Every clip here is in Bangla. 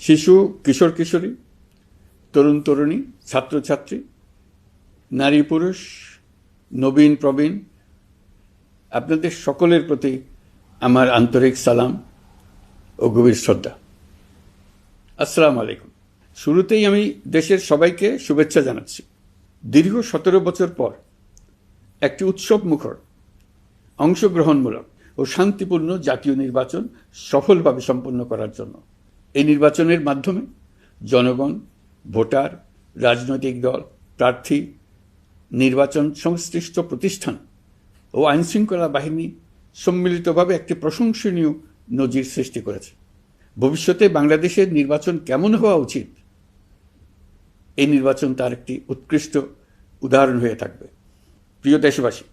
শিশু, কিশোর, কিশোরী, তরুণ, তরুণী ছাত্রছাত্রী নারী, পুরুষ, নবীন, প্রবীণ, আপনাদের সকলের প্রতি আমার আন্তরিক সালাম ও গভীর শ্রদ্ধা। আসসালামু আলাইকুম। শুরুতেই আমি দেশের সবাইকে শুভেচ্ছা জানাচ্ছি। দীর্ঘ সতেরো বছর পর একটি উৎসব মুখর, অংশগ্রহণমূলক ও শান্তিপূর্ণ জাতীয় নির্বাচন সফলভাবে সম্পন্ন করার জন্য এই নির্বাচনের মাধ্যমে জনগণ, ভোটার, রাজনৈতিক দল, প্রার্থী, নির্বাচন সংশ্লিষ্ট প্রতিষ্ঠান ও আইনশৃঙ্খলা বাহিনী সম্মিলিতভাবে একটি প্রশংসনীয় নজির সৃষ্টি করেছে। ভবিষ্যতে বাংলাদেশের নির্বাচন কেমন হওয়া উচিত? এই নির্বাচন তার একটি উৎকৃষ্ট উদাহরণ হয়ে থাকবে। প্রিয় দেশবাসী,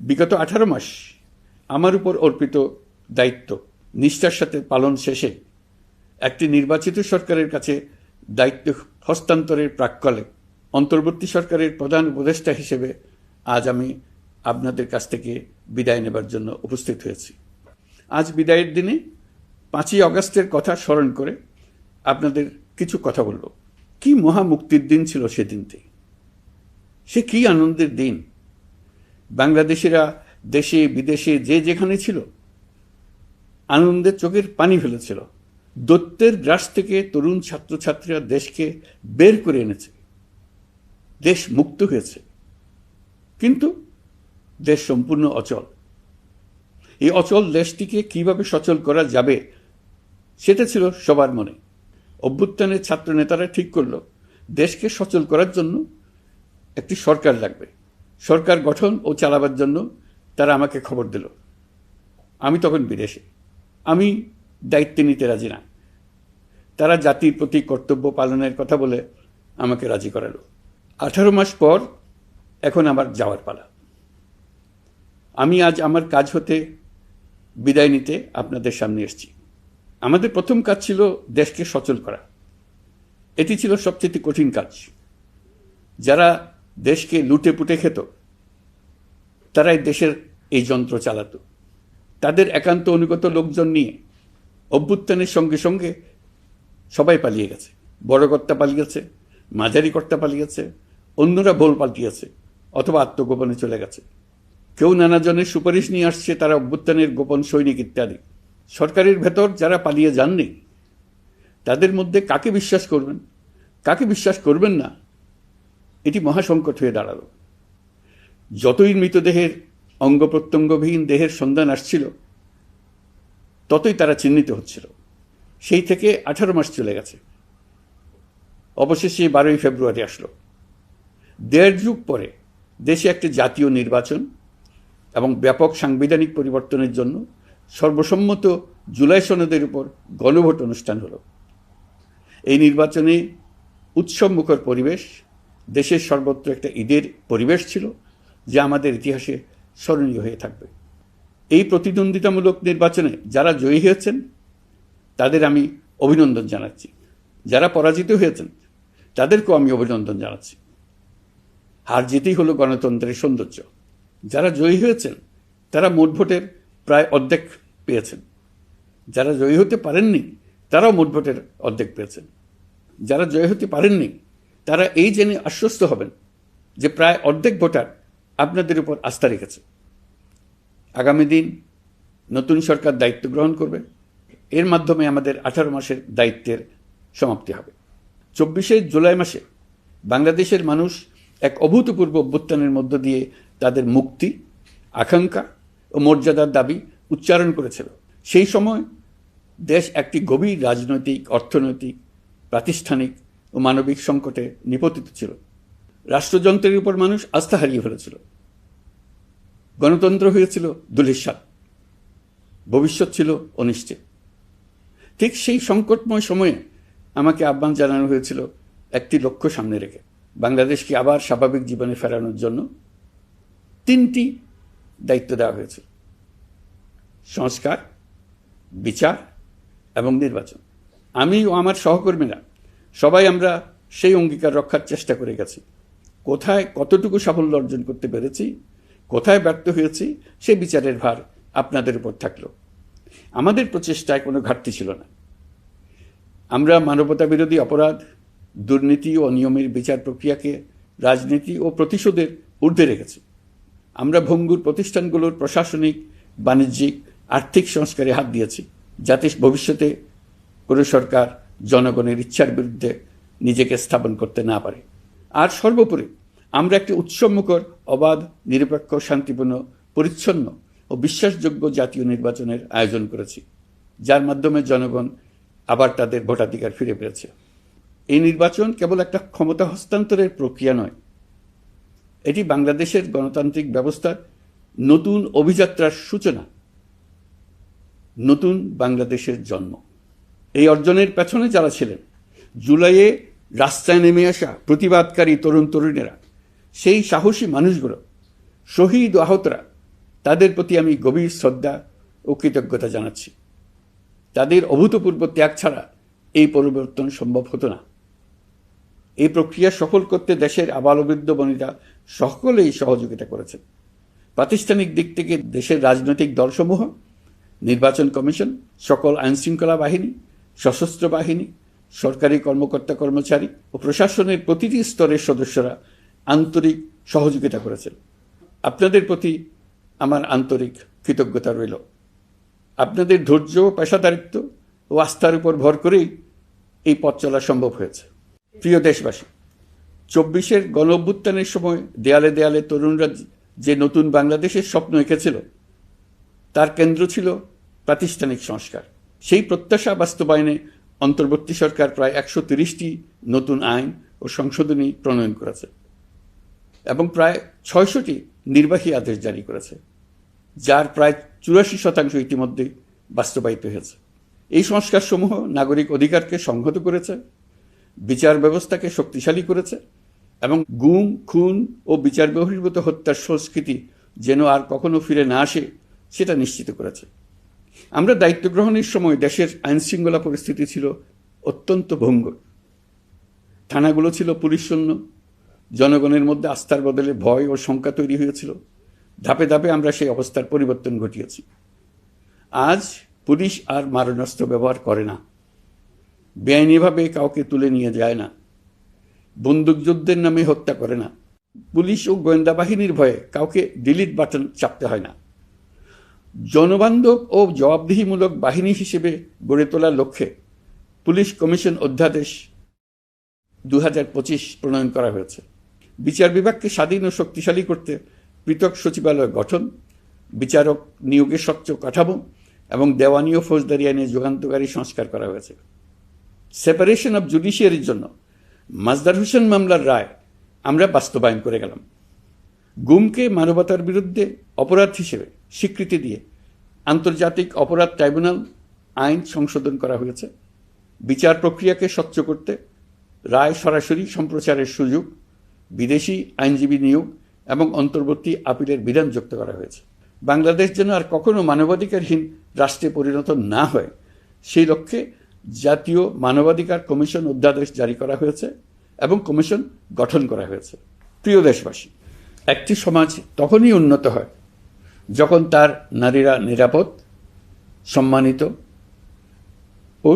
বিগত আঠারো মাস আমার উপর অর্পিত দায়িত্ব নিষ্ঠার সাথে পালন শেষে একটি নির্বাচিত সরকারের কাছে দায়িত্ব হস্তান্তরের প্রাক্কালে অন্তর্বর্তী সরকারের প্রধান উপদেষ্টা হিসেবে আজ আমি আপনাদের কাছ থেকে বিদায় নেবার জন্য উপস্থিত হয়েছি। আজ বিদায়ের দিনে পাঁচই অগস্টের কথা স্মরণ করে আপনাদের কিছু কথা বলব। কি মহা মুক্তির দিন ছিল সেদিনটি সে কি আনন্দের দিন? বাংলাদেশিরা দেশে, বিদেশে যে যেখানে ছিল আনন্দের চোখের পানি ফেলেছিল। দত্তের গ্রাস থেকে তরুণ ছাত্রছাত্রীরা দেশকে বের করে এনেছে। দেশ মুক্ত হয়েছে। কিন্তু দেশ সম্পূর্ণ অচল। এই অচল দেশটিকে কীভাবে সচল করা যাবে, সেটা ছিল সবার মনে। অভ্যুত্থানের ছাত্র নেতারা ঠিক করল, দেশকে সচল করার জন্য একটি সরকার লাগবে। সরকার গঠন ও চালাবার জন্য তারা আমাকে খবর দিল। আমি তখন বিদেশে। আমি দায়িত্ব নিতে রাজি না। তারা জাতির প্রতি কর্তব্য পালনের কথা বলে আমাকে রাজি করালো। আঠারো মাস পর এখন আমার যাওয়ার পালা। আমি আজ আমার কাজ হতে বিদায় নিতে আপনাদের সামনে এসেছি। আমাদের প্রথম কাজ ছিল দেশকে সচল করা। এটি ছিল সবচেয়ে কঠিন কাজ। যারা দেশকে লুটে পুটে খেত, তারাই দেশের এই যন্ত্র চালাতো। তাদের একান্ত অনুগত লোকজন নিয়ে অভ্যুত্থানের সঙ্গে সঙ্গে সবাই পালিয়ে গেছে। বড় কর্তা পালিয়েছে, মাঝারি কর্তা পালিয়েছে, অন্যরা বোল পাল্টিয়েছে অথবা আত্মগোপনে চলে গেছে। কেউ নানাজনের সুপারিশ নিয়ে আসছে, তারা অভ্যুত্থানের গোপন সৈনিক ইত্যাদি। সরকারের ভেতর যারা পালিয়ে যাননি, তাদের মধ্যে কাকে বিশ্বাস করবেন? কাকে বিশ্বাস করবেন না? এটি মহাসংকট হয়ে দাঁড়াল। যতই মৃতদেহের অঙ্গ প্রত্যঙ্গবিহীন দেহের সন্ধান আসছিল, ততই তারা চিহ্নিত হচ্ছিল। সেই থেকে আঠারো মাস চলে গেছে। অবশেষে বারোই ফেব্রুয়ারি আসলো। দেড় যুগ পরে দেশে একটি জাতীয় নির্বাচন এবং ব্যাপক সাংবিধানিক পরিবর্তনের জন্য সর্বসম্মত জুলাই সনদের উপর গণভোট অনুষ্ঠান হলো। এই নির্বাচনে উৎসবমুখর পরিবেশ, দেশের সর্বত্র একটা ঈদের পরিবেশ ছিল, যা আমাদের ইতিহাসে স্মরণীয় হয়ে থাকবে। এই প্রতিদ্বন্দ্বিতামূলক নির্বাচনে যারা জয়ী হয়েছেন তাদের আমি অভিনন্দন জানাচ্ছি। যারা পরাজিত হয়েছেন, তাদেরকেও আমি অভিনন্দন জানাচ্ছি। হার জিতেই হলো গণতন্ত্রের সৌন্দর্য। যারা জয়ী হয়েছেন, তারা মোট ভোটের প্রায় অর্ধেক পেয়েছেন। যারা জয়ী হতে পারেননি, তারাও মোট ভোটের অর্ধেক পেয়েছেন। যারা জয়ী হতে পারেননি, তারা এই জেনে আশ্বস্ত হবেন যে প্রায় অর্ধেক ভোটার আপনাদের উপর আস্থা রেখেছে। আগামী দিন নতুন সরকার দায়িত্ব গ্রহণ করবে। এর মাধ্যমে আমাদের আঠারো মাসের দায়িত্বের সমাপ্তি হবে। চব্বিশে জুলাই মাসে বাংলাদেশের মানুষ এক অভূতপূর্ব অভ্যুত্থানের মধ্য দিয়ে তাদের মুক্তি, আকাঙ্ক্ষা ও মর্যাদার দাবি উচ্চারণ করেছিল। সেই সময় দেশ একটি গভীর রাজনৈতিক, অর্থনৈতিক, প্রাতিষ্ঠানিক ও মানবিক সংকটে নিপতিত ছিল। রাষ্ট্রযন্ত্রের উপর মানুষ আস্থা হারিয়ে ফেলেছিল। গণতন্ত্র হয়েছিল দুলিশ্বাদ ভবিষ্যৎ ছিল অনিশ্চিত। ঠিক সেই সংকটময় সময়ে আমাকে আহ্বান জানানো হয়েছিল একটি লক্ষ্য সামনে রেখে। বাংলাদেশকে আবার স্বাভাবিক জীবনে ফেরানোর জন্য তিনটি দায়িত্ব দেওয়া হয়েছিল সংস্কার, বিচার এবং নির্বাচন। আমি ও আমার সহকর্মীরা সবাই আমরা সেই অঙ্গীকার রক্ষার চেষ্টা করে গেছি। কোথায় কতটুকু সাফল্য অর্জন করতে পেরেছি, কোথায় ব্যর্থ হয়েছি, সে বিচারের ভার আপনাদের উপর থাকল। আমাদের প্রচেষ্টায় কোনো ঘাটতি ছিল না। আমরা মানবতা বিরোধী অপরাধ, দুর্নীতি ও নিয়মের বিচার প্রক্রিয়াকে রাজনীতি ও প্রতিশোধের ঊর্ধ্বে রেখেছি। আমরা ভঙ্গুর প্রতিষ্ঠানগুলোর প্রশাসনিক, বাণিজ্যিক, আর্থিক সংস্কারে হাত দিয়েছি, যাতে ভবিষ্যতে কোনো সরকার জনগণের ইচ্ছার বিরুদ্ধে নিজেকে স্থাপন করতে না পারে। আর সর্বোপরি, আমরা একটি উৎসবমুখর, অবাধ, নিরপেক্ষ, শান্তিপূর্ণ, পরিচ্ছন্ন ও বিশ্বাসযোগ্য জাতীয় নির্বাচনের আয়োজন করেছি, যার মাধ্যমে জনগণ আবার তাদের ভোটাধিকার ফিরে পেয়েছে। এই নির্বাচন কেবল একটা ক্ষমতা হস্তান্তরের প্রক্রিয়া নয়, এটি বাংলাদেশের গণতান্ত্রিক ব্যবস্থার নতুন অভিযাত্রার সূচনা, নতুন বাংলাদেশের জন্ম। এই অর্জনের পেছনে যারা ছিলেন, জুলাইয়ে রাস্তায় নেমে আসা প্রতিবাদকারী তরুণ তরুণীরা সেই সাহসী মানুষগুলো, শহীদ আহতরা তাদের প্রতি আমি গভীর শ্রদ্ধা ও কৃতজ্ঞতা জানাচ্ছি। তাদের অভূতপূর্ব ত্যাগ ছাড়া এই পরিবর্তন সম্ভব হতো না। এই প্রক্রিয়া সফল করতে দেশের আবালবৃদ্ধ বনিতা সকলেই সহযোগিতা করেছেন। প্রাতিষ্ঠানিক দিক থেকে দেশের রাজনৈতিক দলসমূহ, নির্বাচন কমিশন, সকল আইনশৃঙ্খলা বাহিনী, সশস্ত্র বাহিনী, সরকারি কর্মকর্তা কর্মচারী ও প্রশাসনের প্রতিটি স্তরের সদস্যরা আন্তরিক সহযোগিতা করেছেন। আপনাদের প্রতি আমার আন্তরিক কৃতজ্ঞতা রইল। আপনাদের ধৈর্য পেশাদারিত্ব ও আস্থার উপর ভর করেই এই পথ চলা সম্ভব হয়েছে। প্রিয় দেশবাসী, চব্বিশের গণ অভ্যুত্থানের সময় দেয়ালে দেয়ালে তরুণরা যে নতুন বাংলাদেশের স্বপ্ন এঁকেছিল, তার কেন্দ্র ছিল প্রাতিষ্ঠানিক সংস্কার। সেই প্রত্যাশা বাস্তবায়নে অন্তর্বর্তী সরকার প্রায় একশো তিরিশটি নতুন আইন ও সংশোধনী প্রণয়ন করেছে এবং প্রায় ছয়শটি নির্বাহী আদেশ জারি করেছে। যার প্রায় চুরাশি শতাংশ ইতিমধ্যে বাস্তবায়িত হয়েছে। এই সংস্কারসমূহ নাগরিক অধিকারকে সংহত করেছে, বিচার ব্যবস্থাকে শক্তিশালী করেছে এবং গুম, খুন ও বিচার বহির্ভূত হত্যার সংস্কৃতি যেন আর কখনো ফিরে না আসে, সেটা নিশ্চিত করেছে। আমরা দায়িত্ব গ্রহণের সময় দেশের আইনশৃঙ্খলা পরিস্থিতি ছিল অত্যন্ত ভঙ্গুর। থানাগুলো ছিল পুলিশশূন্য, জনগণের মধ্যে আস্থার বদলে ভয় ও শঙ্কা তৈরি হয়েছিল। ধাপে ধাপে আমরা সেই অবস্থার পরিবর্তন ঘটিয়েছি। আজ পুলিশ আর মারণাস্ত্র ব্যবহার করে না। বেআইনিভাবে কাউকে তুলে নিয়ে যায় না। বন্দুকযুদ্ধের নামে হত্যা করে না। পুলিশ ও গোয়েন্দা বাহিনীর ভয়ে কাউকে ডিলিট বাটন চাপতে হয় না। জনবান্ধব ও জবাবদিহিমূলক বাহিনী হিসেবে গড়ে তোলার লক্ষ্যে পুলিশ কমিশন অধ্যাদেশ দু হাজার পঁচিশ প্রণয়ন করা হয়েছে। বিচার বিভাগকে স্বাধীন ও শক্তিশালী করতে পৃথক সচিবালয় গঠন, বিচারক নিয়োগের স্বচ্ছ কাঠামো এবং দেওয়ানি ও ফৌজদারি আইনে যুগান্তকারী সংস্কার করা হয়েছে। সেপারেশন অব জুডিশিয়ারির জন্য মাজদার হোসেন মামলার রায় আমরা বাস্তবায়ন করে গেলাম। গুমকে মানবতার বিরুদ্ধে অপরাধ হিসেবে স্বীকৃতি দিয়ে আন্তর্জাতিক অপরাধ ট্রাইব্যুনাল আইন সংশোধন করা হয়েছে। বিচার প্রক্রিয়াকে স্বচ্ছ করতে রায় সরাসরি সম্প্রচারের সুযোগ, বিদেশি আইনজীবী নিয়োগ এবং অন্তর্বর্তী আপিলের বিধান যুক্ত করা হয়েছে। বাংলাদেশ যেন আর কখনো মানবাধিকারহীন রাষ্ট্রে পরিণত না হয়, সেই লক্ষ্যে জাতীয় মানবাধিকার কমিশন অধ্যাদেশ জারি করা হয়েছে এবং কমিশন গঠন করা হয়েছে। প্রিয় দেশবাসী, একটি সমাজ তখনই উন্নত হয় যখন তার নারীরা নিরাপদ, সম্মানিত ও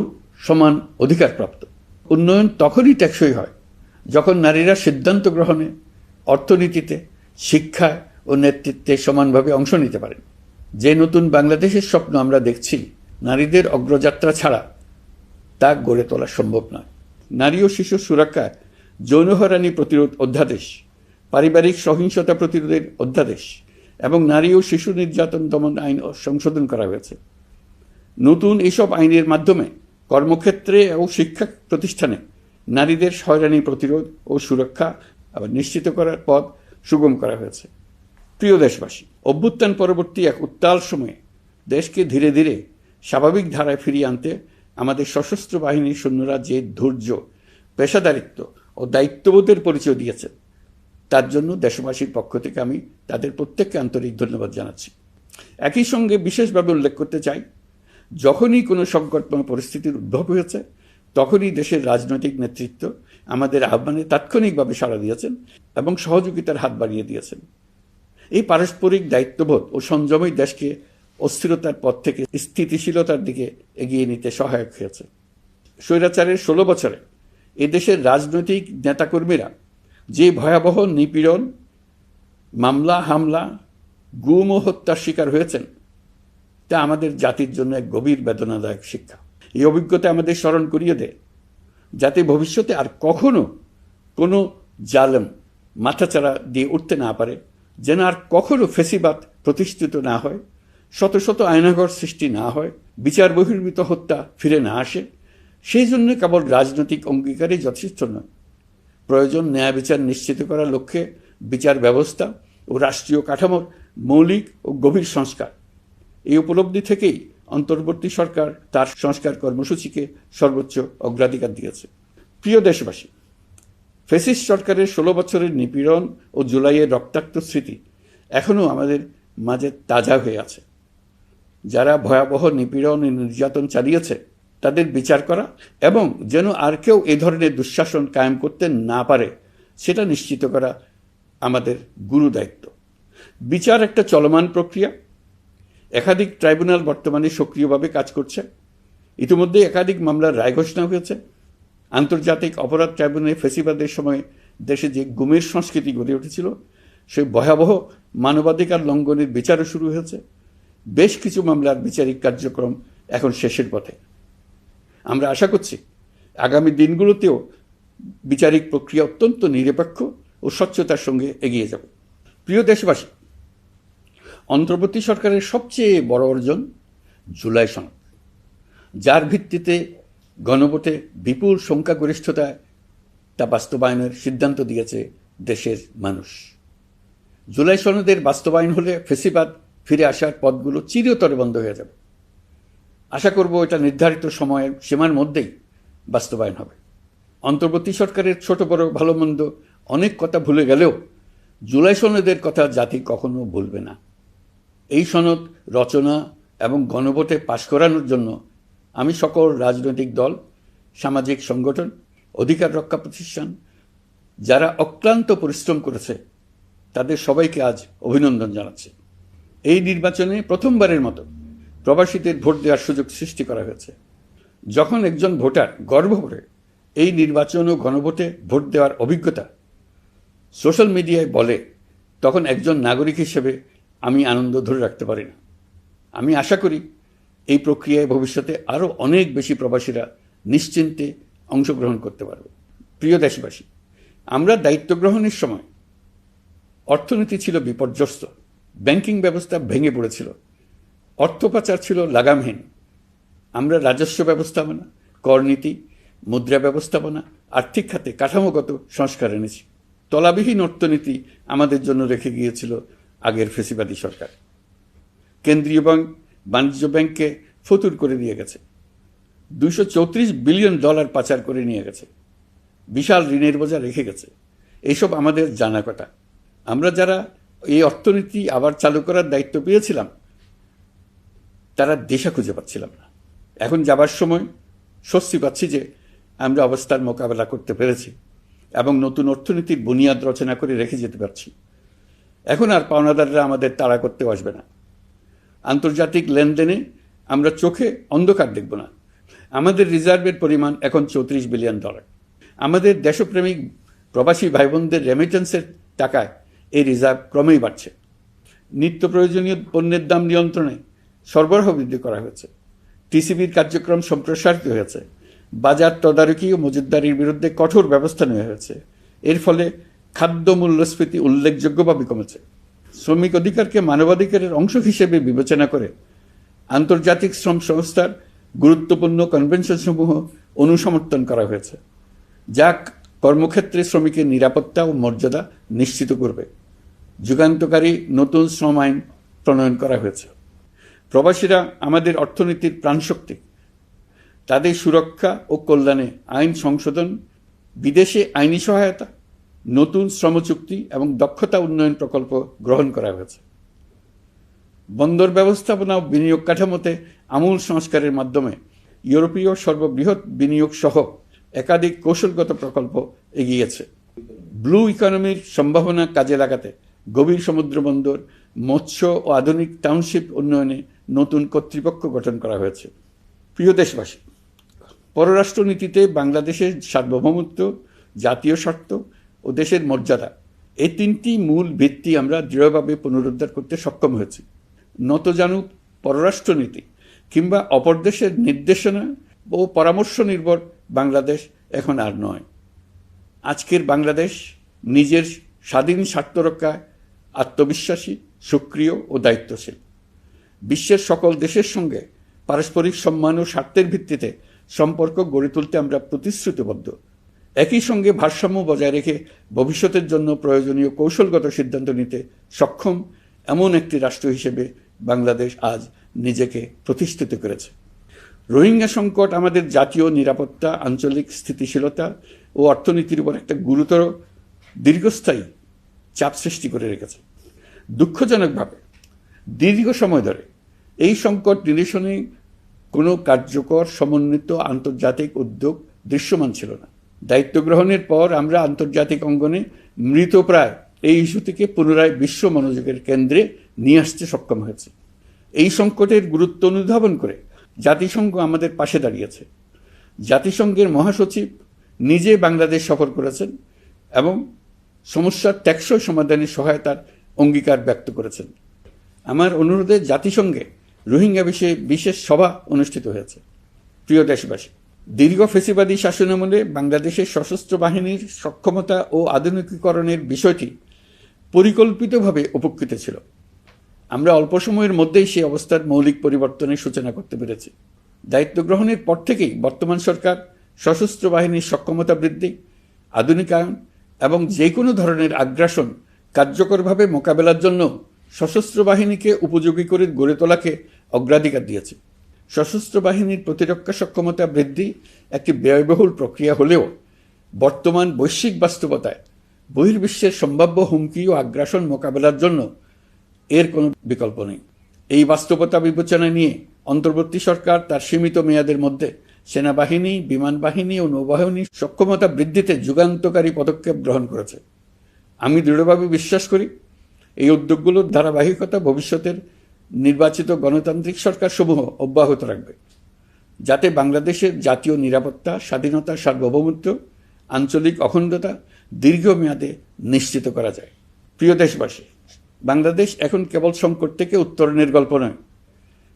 সমান অধিকারপ্রাপ্ত। উন্নয়ন তখনই টেকসই হয় যখন নারীরা সিদ্ধান্ত গ্রহণে, অর্থনীতিতে শিক্ষায় ও নেতৃত্বে সমানভাবে অংশ নিতে পারেন। যে নতুন বাংলাদেশের স্বপ্ন আমরা দেখছি, নারীদের অগ্রযাত্রা ছাড়া তা গড়ে তোলা সম্ভব নয়। নারী ও শিশু সুরক্ষায় যৌন হয়রানি প্রতিরোধ অধ্যাদেশ, পারিবারিক সহিংসতা প্রতিরোধের অধ্যাদেশ এবং নারী ও শিশু নির্যাতন দমন আইন সংশোধন করা হয়েছে। নতুন এসব আইনের মাধ্যমে কর্মক্ষেত্রে ও শিক্ষা প্রতিষ্ঠানে নারীদের হয়রানি প্রতিরোধ ও সুরক্ষা আবার নিশ্চিত করার পথ সুগম করা হয়েছে। প্রিয় দেশবাসী, অভ্যুত্থান পরবর্তী এক উত্তাল সময়ে দেশকে ধীরে ধীরে স্বাভাবিক ধারায় ফিরিয়ে আনতে আমাদের সশস্ত্র বাহিনীর সৈন্যরা যে ধৈর্য, পেশাদারিত্ব ও দায়িত্ববোধের পরিচয় দিয়েছে তার জন্য দেশবাসীর পক্ষ থেকে আমি তাদের প্রত্যেককে আন্তরিক ধন্যবাদ জানাচ্ছি। একই সঙ্গে বিশেষভাবে উল্লেখ করতে চাই, যখনই কোনো সংকটময় পরিস্থিতির উদ্ভব হয়েছে তখনই দেশের রাজনৈতিক নেতৃত্ব আমাদের আহ্বানে তাৎক্ষণিকভাবে সাড়া দিয়েছেন এবং সহযোগিতার হাত বাড়িয়ে দিয়েছেন। এই পারস্পরিক দায়িত্ববোধ ও সংযমই দেশকে অস্থিরতার পথ থেকে স্থিতিশীলতার দিকে এগিয়ে নিতে সহায়ক হয়েছে। স্বৈরাচারের ষোলো বছরে এদেশের রাজনৈতিক নেতাকর্মীরা যে ভয়াবহ নিপীড়ন, মামলা, হামলা, গুম ও হত্যার শিকার হয়েছেন, তা আমাদের জাতির জন্য এক গভীর বেদনাদায়ক শিক্ষা। এই অভিজ্ঞতা আমাদের স্মরণ করিয়ে দেয়। যাতে ভবিষ্যতে আর কখনো কোনো জালেম মাথাচাড়া দিয়ে উঠতে না পারে, যেন আর কখনো ফেসিবাদ প্রতিষ্ঠিত না হয়, শত শত আয়নাঘর সৃষ্টি না হয়, বিচার বহির্ভূত হত্যা ফিরে না আসে, সেই জন্য কেবল রাজনৈতিক অঙ্গীকারই যথেষ্ট নয়। প্রয়োজন ন্যায় বিচার নিশ্চিত করার লক্ষ্যে বিচার ব্যবস্থা ও রাষ্ট্রীয় কাঠামোর মৌলিক ও গভীর সংস্কার। এই উপলব্ধি থেকেই অন্তর্বর্তী সরকার তার সংস্কার কর্মসূচিকে সর্বোচ্চ অগ্রাধিকার দিয়েছে। প্রিয় দেশবাসী ফেসিস সরকারের ষোলো বছরের নিপীড়ন ও জুলাইয়ের রক্তাক্ত স্মৃতি এখনও আমাদের মাঝে তাজা হয়ে আছে। যারা ভয়াবহ নিপীড়ন ও নির্যাতন চালিয়েছে, তাদের বিচার করা এবং যেন আর কেউ এ ধরনের দুঃশাসন কায়েম করতে না পারে, সেটা নিশ্চিত করা আমাদের গুরু দায়িত্ব বিচার একটা চলমান প্রক্রিয়া একাধিক ট্রাইব্যুনাল বর্তমানে সক্রিয়ভাবে কাজ করছে। ইতিমধ্যে একাধিক মামলার রায় ঘোষণা হয়েছে। আন্তর্জাতিক অপরাধ ট্রাইব্যুনালে ফেসিবাদের সময় দেশে যে গুমের সংস্কৃতি গড়ে উঠেছিল, সেই ভয়াবহ মানবাধিকার লঙ্ঘনের বিচারও শুরু হয়েছে। বেশ কিছু মামলার বিচারিক কার্যক্রম এখন শেষের পথে। আমরা আশা করছি, আগামী দিনগুলোতেও বিচারিক প্রক্রিয়া অত্যন্ত নিরপেক্ষ ও স্বচ্ছতার সঙ্গে এগিয়ে যাবে। প্রিয় দেশবাসী অন্তর্বর্তী সরকারের সবচেয়ে বড় অর্জন জুলাই সনদ, যার ভিত্তিতে গণভোটে বিপুল সংখ্যাগরিষ্ঠতায় তা বাস্তবায়নের সিদ্ধান্ত দিয়েছে দেশের মানুষ। জুলাই সনদের বাস্তবায়ন হলে ফেসিবাদ ফিরে আসার পথগুলো চিরতরে বন্ধ হয়ে যাবে। আশা করব এটা নির্ধারিত সময়ের সীমার মধ্যেই বাস্তবায়ন হবে। অন্তর্বর্তী সরকারের ছোট, বড়, ভালো, মন্দ অনেক কথা ভুলে গেলেও জুলাই সনদের কথা জাতি কখনো ভুলবে না। এই সনদ রচনা এবং গণভোটে পাশ করানোর জন্য আমি সকল রাজনৈতিক দল, সামাজিক সংগঠন, অধিকার রক্ষা প্রতিষ্ঠান, যারা অক্লান্ত পরিশ্রম করেছে, তাদের সবাইকে আজ অভিনন্দন জানাচ্ছি। এই নির্বাচনে প্রথমবারের মতো প্রবাসীদের ভোট দেওয়ার সুযোগ সৃষ্টি করা হয়েছে। যখন একজন ভোটার গর্ব করে এই নির্বাচন ও গণভোটে ভোট দেওয়ার অভিজ্ঞতা সোশ্যাল মিডিয়ায় বলে, তখন একজন নাগরিক হিসেবে আমি আনন্দ ধরে রাখতে পারি না। আমি আশা করি এই প্রক্রিয়ায় ভবিষ্যতে আরও অনেক বেশি প্রবাসীরা নিশ্চিন্তে অংশগ্রহণ করতে পারবে। প্রিয় দেশবাসী, আমরা দায়িত্ব গ্রহণের সময় অর্থনীতি ছিল বিপর্যস্ত, ব্যাংকিং ব্যবস্থা ভেঙে পড়েছিল, অর্থ পাচার ছিল লাগামহীন, আমরা রাজস্ব ব্যবস্থাপনা, করনীতি, মুদ্রা ব্যবস্থাপনা, আর্থিক খাতে কাঠামোগত সংস্কার এনেছি। তলাবিহীন অর্থনীতি আমাদের জন্য রেখে গিয়েছিল আগের ফেসিবাদী সরকার। কেন্দ্রীয় ব্যাংক, বাণিজ্য ব্যাংককে ফতুর করে দিয়ে গেছে। দুইশো চৌত্রিশ বিলিয়ন ডলার পাচার করে নিয়ে গেছে। বিশাল ঋণের বোঝা রেখে গেছে। এইসব আমাদের জানা কথা। আমরা যারা এই অর্থনীতি আবার চালু করার দায়িত্ব পেয়েছিলাম, তারা দেশা খুঁজে পাচ্ছিলাম না। এখন যাবার সময় স্বস্তি পাচ্ছি যে আমরা অবস্থার মোকাবেলা করতে পেরেছি এবং নতুন অর্থনীতির বুনিয়াদ রচনা করে রেখে যেতে পারছি। এখন আর পাওনাদাররা আমাদের তাড়া করতে আসবে না। আন্তর্জাতিক লেনদেনে আমরা চোখে অন্ধকার দেখব না। আমাদের রিজার্ভের পরিমাণ এখন চৌত্রিশ বিলিয়ন ডলার। আমাদের দেশপ্রেমিক প্রবাসী ভাই বোনদের রেমিটেন্সের টাকায় এই রিজার্ভ ক্রমেই বাড়ছে। নিত্য প্রয়োজনীয় পণ্যের দাম নিয়ন্ত্রণে সরবরাহ বৃদ্ধি করা হয়েছে। টিসিবির কার্যক্রম সম্প্রসারিত হয়েছে। বাজার তদারকি ও মজুতদারির বিরুদ্ধে কঠোর ব্যবস্থা নেওয়া হয়েছে। এর ফলে খাদ্য মূল্যস্ফীতি উল্লেখযোগ্যভাবে কমেছে। শ্রমিক অধিকারকে মানবাধিকারের অংশ হিসেবে বিবেচনা করে আন্তর্জাতিক শ্রম সংস্থার গুরুত্বপূর্ণ কনভেনশনসমূহ অনুসমর্থন করা হয়েছে, যা কর্মক্ষেত্রে শ্রমিকের নিরাপত্তা ও মর্যাদা নিশ্চিত করবে। যুগান্তকারী নতুন শ্রম আইন প্রণয়ন করা হয়েছে। প্রবাসীরা আমাদের অর্থনীতির প্রাণশক্তি। তাদের সুরক্ষা ও কল্যাণে আইন সংশোধন, বিদেশে আইনি সহায়তা নতুন শ্রমচুক্তি এবং দক্ষতা উন্নয়ন প্রকল্প গ্রহণ করা হয়েছে। বন্দর ব্যবস্থাপনা ও বিনিয়োগ কাঠামোতে আমূল সংস্কারের মাধ্যমে ইউরোপীয় সর্ববৃহৎ বিনিয়োগ সহ একাধিক কৌশলগত প্রকল্প এগিয়েছে। ব্লু ইকোনমির সম্ভাবনা কাজে লাগাতে গভীর সমুদ্র বন্দর, মৎস্য ও আধুনিক টাউনশিপ উন্নয়নে নতুন কর্তৃপক্ষ গঠন করা হয়েছে। প্রিয় দেশবাসী, পররাষ্ট্রনীতিতে বাংলাদেশের সার্বভৌমত্ব, জাতীয় স্বার্থ ও দেশের মর্যাদা। এই তিনটি মূল ভিত্তি আমরা দৃঢ়ভাবে পুনরুদ্ধার করতে সক্ষম হয়েছি। নতজানুক পররাষ্ট্রনীতি কিংবা অপর দেশের নির্দেশনা ও পরামর্শ নির্ভর বাংলাদেশ এখন আর নয়। আজকের বাংলাদেশ নিজের স্বাধীন স্বার্থ রক্ষায় আত্মবিশ্বাসী, সক্রিয় ও দায়িত্বশীল। বিশ্বের সকল দেশের সঙ্গে পারস্পরিক সম্মান ও স্বার্থের ভিত্তিতে সম্পর্ক গড়ে তুলতে আমরা প্রতিশ্রুতিবদ্ধ। একই সঙ্গে ভারসাম্য বজায় রেখে ভবিষ্যতের জন্য প্রয়োজনীয় কৌশলগত সিদ্ধান্ত নিতে সক্ষম এমন একটি রাষ্ট্র হিসেবে বাংলাদেশ আজ নিজেকে প্রতিষ্ঠিত করেছে। রোহিঙ্গা সংকট, আমাদের জাতীয় নিরাপত্তা, আঞ্চলিক স্থিতিশীলতা ও অর্থনীতির উপর একটা গুরুতর দীর্ঘস্থায়ী চাপ সৃষ্টি করে রেখেছে। দুঃখজনকভাবে দীর্ঘ সময় ধরে এই সংকট নিরসনে কোনো কার্যকর, সমন্বিত, আন্তর্জাতিক উদ্যোগ দৃশ্যমান ছিল না। দায়িত্ব গ্রহণের পর আমরা আন্তর্জাতিক অঙ্গনে মৃতপ্রায় এই ইস্যু থেকে পুনরায় বিশ্ব মনোযোগের কেন্দ্রে নিয়ে আসতে সক্ষম হয়েছে। এই সংকটের গুরুত্ব অনুধাবন করে জাতিসংঘ আমাদের পাশে দাঁড়িয়েছে। জাতিসংঘের মহাসচিব নিজে বাংলাদেশ সফর করেছেন এবং সমস্যার ট্যাক্সই সমাধানে সহায়তার অঙ্গীকার ব্যক্ত করেছেন। আমার অনুরোধে জাতিসংঘে রোহিঙ্গা বিষয়ে বিশেষ সভা অনুষ্ঠিত হয়েছে। প্রিয় দেশবাসী দীর্ঘ ফেসিবাদী শাসনামলে বাংলাদেশের সশস্ত্র বাহিনীর সক্ষমতা ও আধুনিকীকরণের বিষয়টি পরিকল্পিতভাবে উপকৃত ছিল। আমরা অল্প সময়ের মধ্যেই সেই অবস্থার মৌলিক পরিবর্তনের সূচনা করতে পেরেছি। দায়িত্ব গ্রহণের পর থেকেই বর্তমান সরকার সশস্ত্র বাহিনীর সক্ষমতা বৃদ্ধি, আধুনিকায়ন এবং যে কোনো ধরনের আগ্রাসন কার্যকরভাবে মোকাবেলার জন্য সশস্ত্র বাহিনীকে উপযোগী করে গড়ে তোলাকে অগ্রাধিকার দিয়েছে। সশস্ত্র বাহিনীর প্রতিরক্ষা সক্ষমতা বৃদ্ধি একটি ব্যয়বহুল প্রক্রিয়া হলেও বর্তমান বৈশ্বিক বাস্তবতায় বহির্বিশ্বের সম্ভাব্য হুমকি ও আগ্রাসন মোকাবেলার জন্য এর কোনো বিকল্প নেই। এই বাস্তবতা বিবেচনা নিয়ে অন্তর্বর্তী সরকার তার সীমিত মেয়াদের মধ্যে সেনাবাহিনী, বিমান বাহিনী ও নৌবাহিনীর সক্ষমতা বৃদ্ধিতে যুগান্তকারী পদক্ষেপ গ্রহণ করেছে। আমি দৃঢ়ভাবে বিশ্বাস করি, এই উদ্যোগগুলোর ধারাবাহিকতা ভবিষ্যতের নির্বাচিত গণতান্ত্রিক সরকার সমূহ অব্যাহত রাখবে, যাতে বাংলাদেশের জাতীয় নিরাপত্তা, স্বাধীনতা, সার্বভৌমত্ব, আঞ্চলিক অখণ্ডতা দীর্ঘমেয়াদে নিশ্চিত করা যায়। প্রিয় দেশবাসী, বাংলাদেশ এখন কেবল সংকট থেকে উত্তরণের গল্প নয়।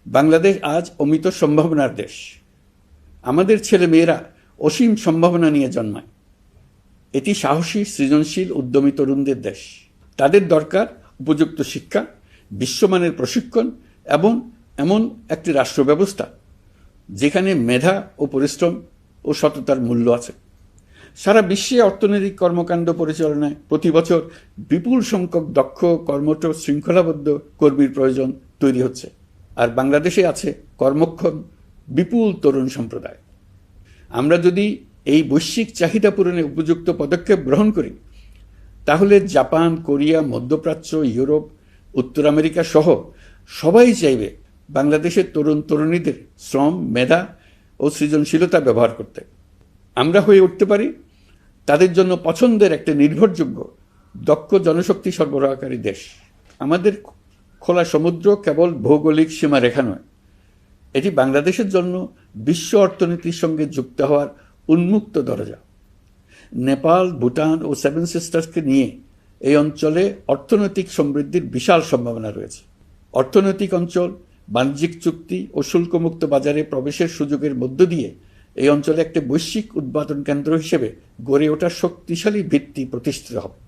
বাংলাদেশ আজ অমিত সম্ভাবনার দেশ। আমাদের ছেলে মেয়েরা অসীম সম্ভাবনা নিয়ে জন্মায়। এটি সাহসী, সৃজনশীল, উদ্যমী তরুণদের দেশ। তাদের দরকার উপযুক্ত শিক্ষা বিশ্বমানের প্রশিক্ষণ এবং এমন একটি রাষ্ট্র ব্যবস্থা যেখানে মেধা ও পরিশ্রম ও সততার মূল্য আছে। সারা বিশ্বে অর্থনৈতিক কর্মকাণ্ড পরিচালনায় প্রতি বছর বিপুল সংখ্যক দক্ষ, কর্মঠ, শৃঙ্খলাবদ্ধ কর্মীর প্রয়োজন তৈরি হচ্ছে। আর বাংলাদেশে আছে কর্মক্ষম, বিপুল তরুণ সম্প্রদায়। আমরা যদি এই বৈশ্বিক চাহিদা পূরণে উপযুক্ত পদক্ষেপ গ্রহণ করি, তাহলে জাপান, কোরিয়া, মধ্যপ্রাচ্য, ইউরোপ উত্তর আমেরিকা সহ সবাই চাইবে বাংলাদেশের তরুণ তরুণীদের শ্রম, মেধা ও সৃজনশীলতা ব্যবহার করতে। আমরা হয়ে উঠতে পারি, তাদের জন্য পছন্দের একটা নির্ভরযোগ্য, দক্ষ জনশক্তি সরবরাহকারী দেশ। আমাদের খোলা সমুদ্র কেবল ভৌগোলিক সীমারেখা নয়, এটি বাংলাদেশের জন্য বিশ্ব অর্থনীতির সঙ্গে যুক্ত হওয়ার উন্মুক্ত দরজা। নেপাল, ভুটান ও সেভেন সিস্টার্সকে নিয়ে এই অঞ্চলে অর্থনৈতিক সমৃদ্ধির বিশাল সম্ভাবনা রয়েছে। অর্থনৈতিক অঞ্চল, বাণিজ্যিক চুক্তি ও শুল্কমুক্ত বাজারে প্রবেশের সুযোগের মধ্য দিয়ে এই অঞ্চলে একটি বৈশ্বিক উৎপাদন কেন্দ্র হিসেবে গড়ে ওঠার শক্তিশালী ভিত্তি প্রতিষ্ঠিত হবে।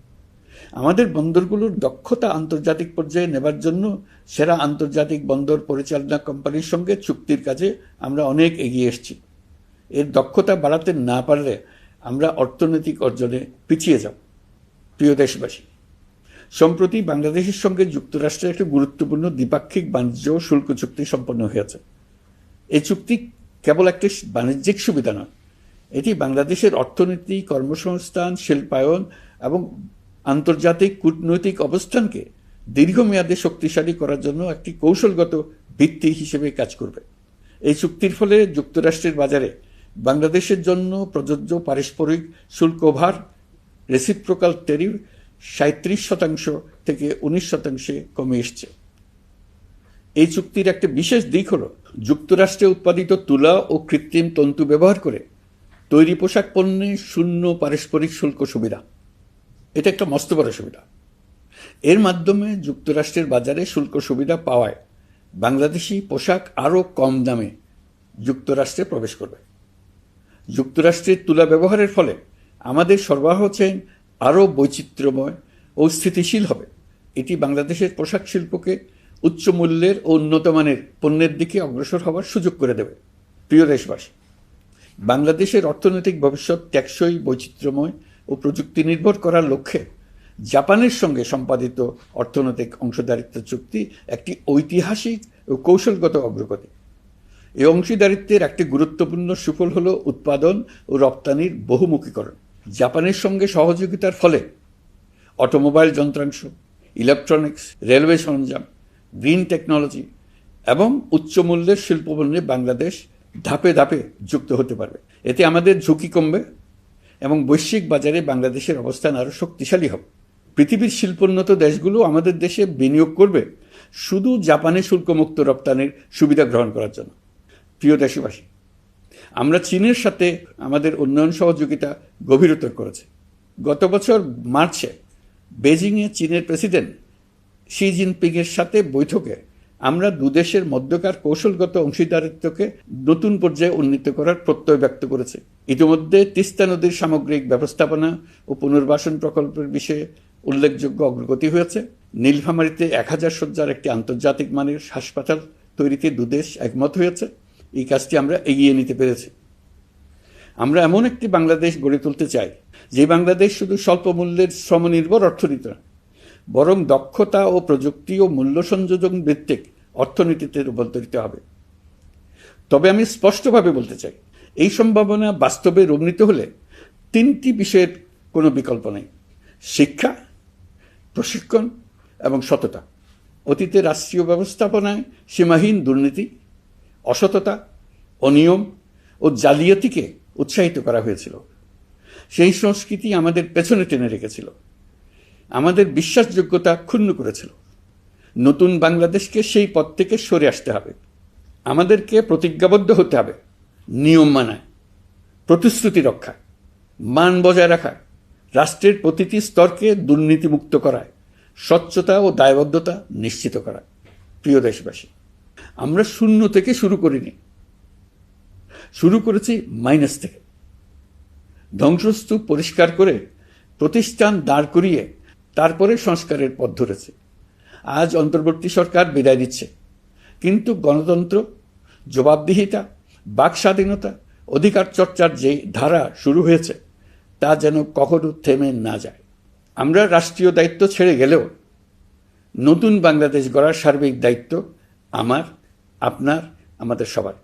আমাদের বন্দরগুলোর দক্ষতা আন্তর্জাতিক পর্যায়ে নেবার জন্য সেরা আন্তর্জাতিক বন্দর পরিচালনা কোম্পানির সঙ্গে চুক্তির কাজে আমরা অনেক এগিয়ে এসেছি। এর দক্ষতা বাড়াতে না পারলে আমরা অর্থনৈতিক অর্জনে পিছিয়ে যাব। প্রিয় দেশবাসী, সম্প্রতি বাংলাদেশের সঙ্গে যুক্তরাষ্ট্রের একটি গুরুত্বপূর্ণ দ্বিপাক্ষিক বাণিজ্য শুল্ক চুক্তি সম্পন্ন হয়েছে। এই চুক্তি কেবল একটি বাণিজ্যিক সুবিধা নয়, এটি বাংলাদেশের অর্থনীতি, কর্মসংস্থান, শিল্পায়ন এবং আন্তর্জাতিক কূটনৈতিক অবস্থানকে দীর্ঘমেয়াদে শক্তিশালী করার জন্য একটি কৌশলগত ভিত্তি হিসেবে কাজ করবে। এই চুক্তির ফলে যুক্তরাষ্ট্রের বাজারে বাংলাদেশের জন্য প্রযোজ্য পারস্পরিক শুল্ক ভার রেসিপ্রোকাল টেরিফ সাঁত্রিশ শতাংশ থেকে উনিশ শতাংশে কমে এসছে। এই চুক্তির একটা বিশেষ দিক হল, যুক্তরাষ্ট্রে উৎপাদিত তুলা ও কৃত্রিম তন্তু ব্যবহার করে তৈরি পোশাক পণ্যে শূন্য পারস্পরিক শুল্ক সুবিধা। এটা একটা মস্ত বড় সুবিধা। এর মাধ্যমে যুক্তরাষ্ট্রের বাজারে শুল্ক সুবিধা পাওয়ায় বাংলাদেশি পোশাক আরও কম দামে যুক্তরাষ্ট্রে প্রবেশ করবে। যুক্তরাষ্ট্রের তুলা ব্যবহারের ফলে আমাদের সরবরাহ চেইন আরও বৈচিত্র্যময় ও স্থিতিশীল হবে। এটি বাংলাদেশের পোশাক শিল্পকে উচ্চ মূল্যের ও উন্নত মানের পণ্যের দিকে অগ্রসর হওয়ার সুযোগ করে দেবে। প্রিয় দেশবাসী, বাংলাদেশের অর্থনৈতিক ভবিষ্যৎ টেকসই, বৈচিত্র্যময় ও প্রযুক্তি নির্ভর করার লক্ষ্যে জাপানের সঙ্গে সম্পাদিত অর্থনৈতিক অংশীদারিত্ব চুক্তি একটি ঐতিহাসিক ও কৌশলগত অগ্রগতি। এই অংশীদারিত্বের একটি গুরুত্বপূর্ণ সুফল হল উৎপাদন ও রপ্তানির বহুমুখীকরণ। জাপানের সঙ্গে সহযোগিতার ফলে অটোমোবাইল যন্ত্রাংশ, ইলেকট্রনিক্স, রেলওয়ে সরঞ্জাম, গ্রিন টেকনোলজি এবং উচ্চমূল্যের শিল্পপণ্যে বাংলাদেশ ধাপে ধাপে যুক্ত হতে পারবে। এতে আমাদের ঝুঁকি কমবে এবং বৈশ্বিক বাজারে বাংলাদেশের অবস্থান আরও শক্তিশালী হবে। পৃথিবীর শিল্পোন্নত দেশগুলো আমাদের দেশে বিনিয়োগ করবে শুধু জাপানে শুল্কমুক্ত রপ্তানির সুবিধা গ্রহণ করার জন্য। প্রিয় দেশবাসী আমরা চীনের সাথে আমাদের উন্নয়ন সহযোগিতা গভীরতর করেছি। গত বছর মার্চে বেজিংয়ে চীনের প্রেসিডেন্ট শি জিনপিংয়ের সাথে বৈঠকে আমরা দুদেশের মধ্যকার কৌশলগত অংশীদারিত্বকে নতুন পর্যায়ে উন্নীত করার প্রত্যয় ব্যক্ত করেছে। ইতিমধ্যে তিস্তা নদীর সামগ্রিক ব্যবস্থাপনা ও পুনর্বাসন প্রকল্পের বিষয়ে উল্লেখযোগ্য অগ্রগতি হয়েছে। নীলফামারীতে এক হাজার শয্যার একটি আন্তর্জাতিক মানের হাসপাতাল তৈরিতে দুদেশ একমত হয়েছে। এই কাজটি আমরা এগিয়ে নিতে পেরেছি। আমরা এমন একটি বাংলাদেশ গড়ে তুলতে চাই, যে বাংলাদেশ শুধু স্বল্প মূল্যের শ্রমনির্ভর অর্থনীতি নয় বরং দক্ষতা ও প্রযুক্তি ও মূল্য সংযোজন ভিত্তিক অর্থনীতিতে রূপান্তরিত হবে। তবে আমি স্পষ্টভাবে বলতে চাই, এই সম্ভাবনা বাস্তবে রূপনীত হলে তিনটি বিষয়ের কোনো বিকল্প নেই, শিক্ষা, প্রশিক্ষণ এবং সততা। অতীতে রাষ্ট্রীয় ব্যবস্থাপনায় সীমাহীন দুর্নীতি অসততা অনিয়ম ও জালিয়াতিকে উৎসাহিত করা হয়েছিল। সেই সংস্কৃতি আমাদের পেছনে টেনে রেখেছিল। আমাদের বিশ্বাসযোগ্যতা ক্ষুণ্ণ করেছিল। নতুন বাংলাদেশকে সেই পথ থেকে সরে আসতে হবে। আমাদেরকে প্রতিজ্ঞাবদ্ধ হতে হবে। নিয়ম মানায় প্রতিশ্রুতি রক্ষা, মান বজায় রাখা, রাষ্ট্রের প্রতিটি স্তরকে দুর্নীতিমুক্ত করায় স্বচ্ছতা ও দায়বদ্ধতা নিশ্চিত করা। প্রিয় দেশবাসী আমরা শূন্য থেকে শুরু করিনি। শুরু করেছি মাইনাস থেকে। ধ্বংসস্তূপ পরিষ্কার করে প্রতিষ্ঠান দাঁড় করিয়ে তারপরে সংস্কারের পথ ধরেছে। আজ অন্তর্বর্তী সরকার বিদায় নিচ্ছে। কিন্তু গণতন্ত্র, জবাবদিহিতা, বাক স্বাধীনতা, অধিকার চর্চার যে ধারা শুরু হয়েছে, তা যেন কখনো থেমে না যায়। আমরা রাষ্ট্রীয় দায়িত্ব ছেড়ে গেলেও নতুন বাংলাদেশ গড়ার সার্বিক দায়িত্ব আমার আপনার, আমাদের সবার।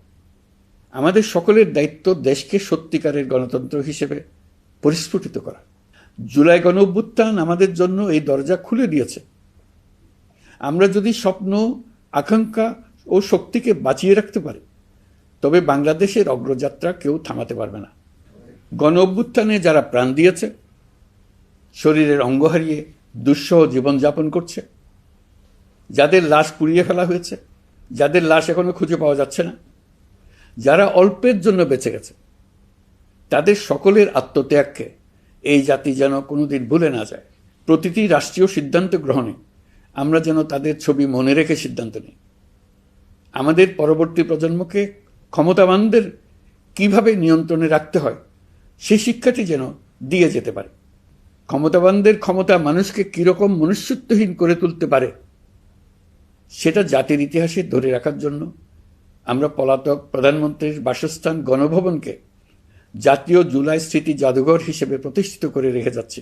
আমাদের সকলের দায়িত্ব দেশকে সত্যিকারের গণতন্ত্র হিসেবে পরিস্ফুটিত করা। জুলাই গণ অভ্যুত্থান আমাদের জন্য এই দরজা খুলে দিয়েছে। আমরা যদি স্বপ্ন, আকাঙ্ক্ষা ও শক্তিকে বাঁচিয়ে রাখতে পারি, তবে বাংলাদেশের অগ্রযাত্রা কেউ থামাতে পারবে না। গণ অভ্যুত্থানে যারা প্রাণ দিয়েছে, শরীরের অঙ্গ হারিয়ে দুঃসহ জীবনযাপন করছে, যাদের লাশ পুড়িয়ে ফেলা হয়েছে যাদের লাশ এখনও খুঁজে পাওয়া যাচ্ছে না, যারা অল্পের জন্য বেঁচে গেছে, তাদের সকলের আত্মত্যাগকে এই জাতি যেন কোনোদিন ভুলে না যায়। প্রতিটি রাষ্ট্রীয় সিদ্ধান্ত গ্রহণে আমরা যেন তাদের ছবি মনে রেখে সিদ্ধান্ত নিই। আমাদের পরবর্তী প্রজন্মকে ক্ষমতাবানদের কীভাবে নিয়ন্ত্রণে রাখতে হয় সেই শিক্ষাটি যেন দিয়ে যেতে পারে। ক্ষমতাবানদের ক্ষমতা মানুষকে কীরকম মনুষ্যত্বহীন করে তুলতে পারে সেটা জাতির ইতিহাসে ধরে রাখার জন্য আমরা পলাতক প্রধানমন্ত্রীর বাসস্থান গণভবনকে জাতীয় জুলাই স্মৃতি জাদুঘর হিসেবে প্রতিষ্ঠিত করে রেখে যাচ্ছি।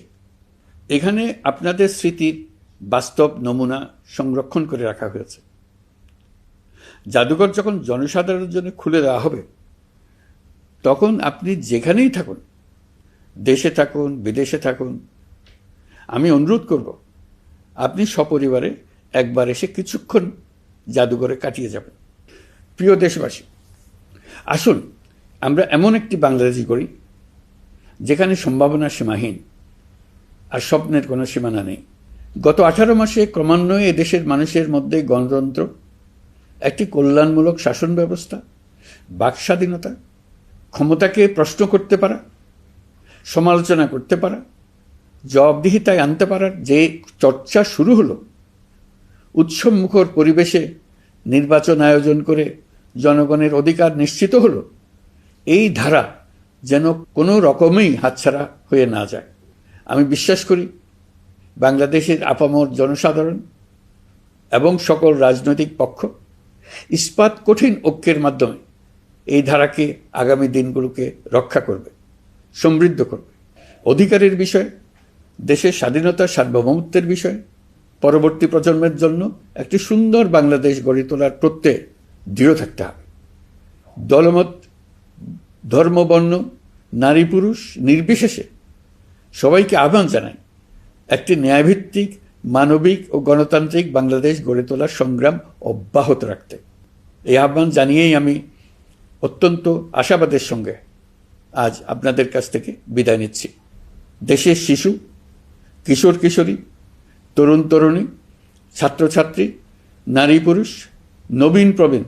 এখানে আপনাদের স্মৃতির বাস্তব নমুনা সংরক্ষণ করে রাখা হয়েছে। জাদুঘর যখন জনসাধারণের জন্য খুলে দেওয়া হবে, তখন আপনি যেখানেই থাকুন, দেশে থাকুন, বিদেশে থাকুন, আমি অনুরোধ করব, আপনি সপরিবারে একবার এসে কিছুক্ষণ জাদুঘরে কাটিয়ে যাবেন প্রিয় দেশবাসী, আসুন আমরা এমন একটি বাংলাদেশি করি, যেখানে সম্ভাবনা সীমাহীন আর স্বপ্নের কোনো সীমানা নেই। গত আঠারো মাসে ক্রমান্বয়ে এদেশের মানুষের মধ্যে গণতন্ত্র, একটি কল্যাণমূলক শাসন ব্যবস্থা, বাক স্বাধীনতা, ক্ষমতাকে প্রশ্ন করতে পারা, সমালোচনা করতে পারা, জবাবদিহিতায় আনতে পারার যে চর্চা শুরু হলো উৎসবমুখর পরিবেশে নির্বাচন আয়োজন করে জনগণের অধিকার নিশ্চিত হলো, এই ধারা যেন কোনো রকমেই হাতছাড়া হয়ে না যায়। আমি বিশ্বাস করি বাংলাদেশের আপামর জনসাধারণ এবং সকল রাজনৈতিক পক্ষ ইস্পাত কঠিন ঐক্যের মাধ্যমে এই ধারাকে আগামী দিনগুলোকে রক্ষা করবে, সমৃদ্ধ করবে। অধিকারের বিষয়ে, দেশের স্বাধীনতা সার্বভৌমত্বের বিষয়ে পরবর্তী প্রজন্মের জন্য একটি সুন্দর বাংলাদেশ গড়ে তোলার প্রত্যয়ে দৃঢ় থাকতে হবে। দলমত, ধর্মবর্ণ, নারী পুরুষ নির্বিশেষে সবাইকে আহ্বান জানাই একটি ন্যায়ভিত্তিক, মানবিক ও গণতান্ত্রিক বাংলাদেশ গড়ে তোলার সংগ্রাম অব্যাহত রাখতে। এই আহ্বান জানিয়েই আমি অত্যন্ত আশাবাদের সঙ্গে আজ আপনাদের কাছ থেকে বিদায় নিচ্ছি। দেশের শিশু কিশোর কিশোরী তরুণ তরুণী, ছাত্রছাত্রী, নারী পুরুষ, নবীন প্রবীণ,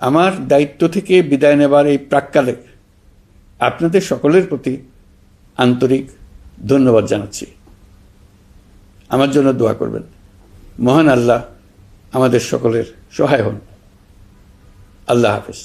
আমার দায়িত্ব থেকে বিদায় নেবার এই প্রাককালে আপনাদের সকলের প্রতি আন্তরিক ধন্যবাদ জানাচ্ছি। আমার জন্য দোয়া করবেন। মহান আল্লাহ আমাদের সকলের সহায় হন। আল্লাহ হাফেজ।